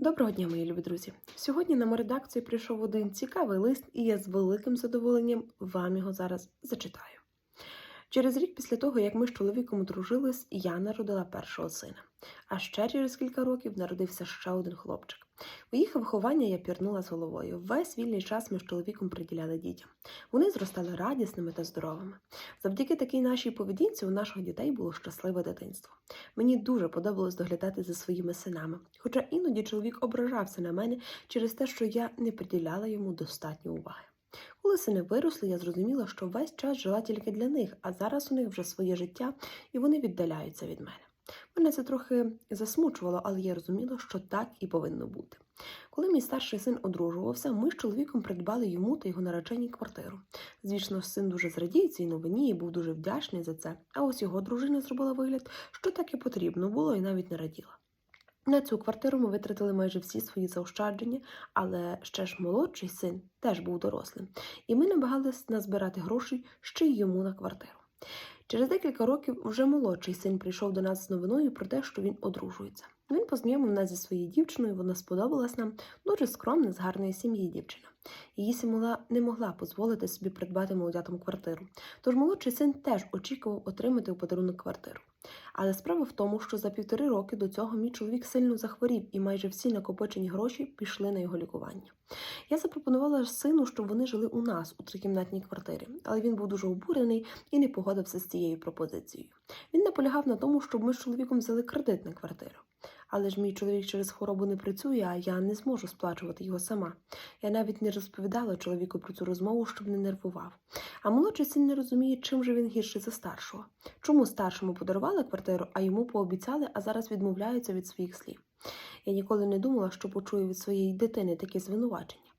Доброго дня, мої любі друзі! Сьогодні на у редакцію прийшов один цікавий лист, і я з великим задоволенням вам його зараз зачитаю. Через рік після того, як ми з чоловіком одружились, я народила першого сина. А ще через кілька років народився ще один хлопчик. Їх виховання я пірнула з головою. Весь вільний час ми з чоловіком приділяли дітям. Вони зростали радісними та здоровими. Завдяки такій нашій поведінці у наших дітей було щасливе дитинство. Мені дуже подобалось доглядати за своїми синами, хоча іноді чоловік ображався на мене через те, що я не приділяла йому достатньо уваги. Коли сини виросли, я зрозуміла, що весь час жила тільки для них, а зараз у них вже своє життя, і вони віддаляються від мене. Мене це трохи засмучувало, але я розуміла, що так і повинно бути. Коли мій старший син одружувався, ми з чоловіком придбали йому та його нареченій квартиру. Звісно, син дуже зрадів цій новині і був дуже вдячний за це. А ось його дружина зробила вигляд, що так і потрібно було, і навіть не раділа. На цю квартиру ми витратили майже всі свої заощадження, але ще ж молодший син теж був дорослим, і ми намагалися назбирати грошей ще й йому на квартиру. Через декілька років вже молодший син прийшов до нас з новиною про те, що він одружується. Він познайомив нас зі своєю дівчиною, вона сподобалась нам дуже скромна, з гарної сім'ї дівчина. Її сім'я не могла дозволити собі придбати молодятам квартиру, тож молодший син теж очікував отримати у подарунок квартиру. Але справа в тому, що за півтори роки до цього мій чоловік сильно захворів, і майже всі накопичені гроші пішли на його лікування. Я запропонувала сину, щоб вони жили у нас у трикімнатній квартирі, але він був дуже обурений і не погодився з цією пропозицією. Він наполягав на тому, щоб ми з чоловіком взяли кредит на квартиру. Але ж мій чоловік через хворобу не працює, а я не зможу сплачувати його сама. Я навіть не розповідала чоловіку про цю розмову, щоб не нервував. А молодший син не розуміє, чим же він гірший за старшого. Чому старшому подарували квартиру, а йому пообіцяли, а зараз відмовляються від своїх слів. Я ніколи не думала, що почую від своєї дитини такі звинувачення.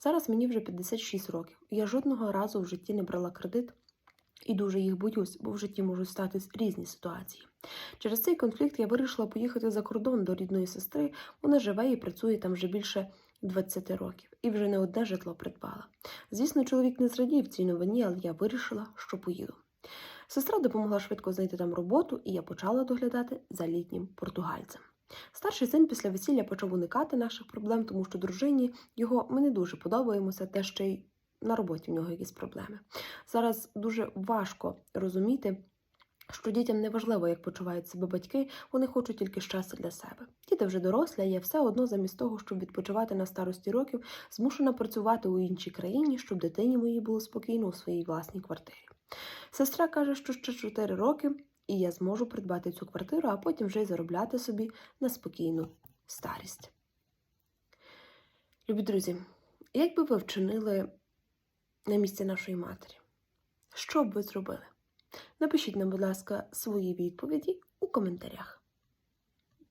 Зараз мені вже 56 років. Я жодного разу в житті не брала кредит і дуже їх боюсь, бо в житті можуть статись різні ситуації. Через цей конфлікт я вирішила поїхати за кордон до рідної сестри. Вона живе і працює там вже більше 20 років і вже не одне житло придбала. Звісно, чоловік не зрадів цій новині, але я вирішила, що поїду. Сестра допомогла швидко знайти там роботу, і я почала доглядати за літнім португальцем. Старший син після весілля почав уникати наших проблем, тому що дружині його ми не дуже подобаємося, те ще й на роботі в нього якісь проблеми. Зараз дуже важко розуміти. Що дітям не важливо, як почувають себе батьки, вони хочуть тільки щастя для себе. Діти вже дорослі, я все одно, замість того, щоб відпочивати на старості років, змушена працювати у іншій країні, щоб дитині моїй було спокійно у своїй власній квартирі. Сестра каже, що ще 4 роки, і я зможу придбати цю квартиру, а потім вже й заробляти собі на спокійну старість. Любі друзі, як би ви вчинили на місці нашої матері? Що б ви зробили? Напишіть нам, будь ласка, свої відповіді у коментарях.